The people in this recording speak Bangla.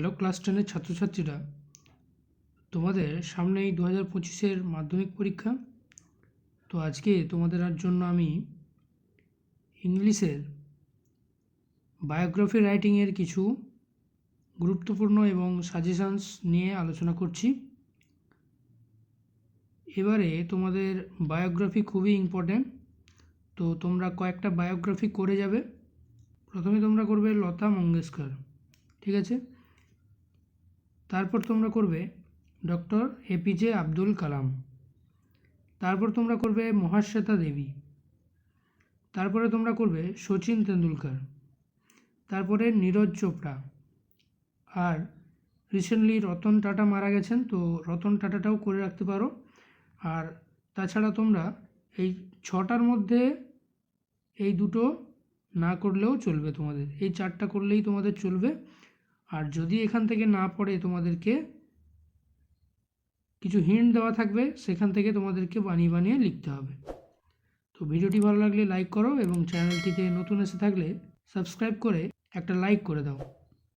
হ্যালো ক্লাস টেনের ছাত্রছাত্রীরা, তোমাদের সামনেই দু হাজার পঁচিশের মাধ্যমিক পরীক্ষা। তো আজকে তোমাদের আর জন্য আমি ইংলিশের বায়োগ্রাফি রাইটিংয়ের কিছু গুরুত্বপূর্ণ এবং সাজেশানস নিয়ে আলোচনা করছি। এবারে তোমাদের বায়োগ্রাফি খুবই ইম্পর্ট্যান্ট তো তোমরা কয়েকটা বায়োগ্রাফি করে যাবে। প্রথমে তোমরা করবে লতা মঙ্গেশকর, ঠিক আছে? তারপর তোমরা করবে ডক্টর এপিজে আব্দুল কালাম। তারপর তোমরা করবে মহাশ্বেতা দেবী। তারপরে তোমরা করবে সচিন তেন্ডুলকার। তারপরে নীরজ চোপড়া। আর রিসেন্টলি রতন টাটা মারা গেছেন, তো রতন টাটাটাও করে রাখতে পারো। আর তাছাড়া তোমরা এই ছটার মধ্যে এই দুটো না করলেও চলবে তোমাদের। এই চারটা করলেই তোমাদের চলবে। আর যদি এখান থেকে না পড়ে তোমাদেরকে কিছু হিন্ট দেওয়া থাকবে, সেখান থেকে তোমাদেরকে বানিয়ে বানিয়ে লিখতে হবে। তো ভিডিওটি ভালো লাগলে লাইক করো এবং চ্যানেলটিতে নতুন এসে থাকলে সাবস্ক্রাইব করে একটা লাইক করে দাও।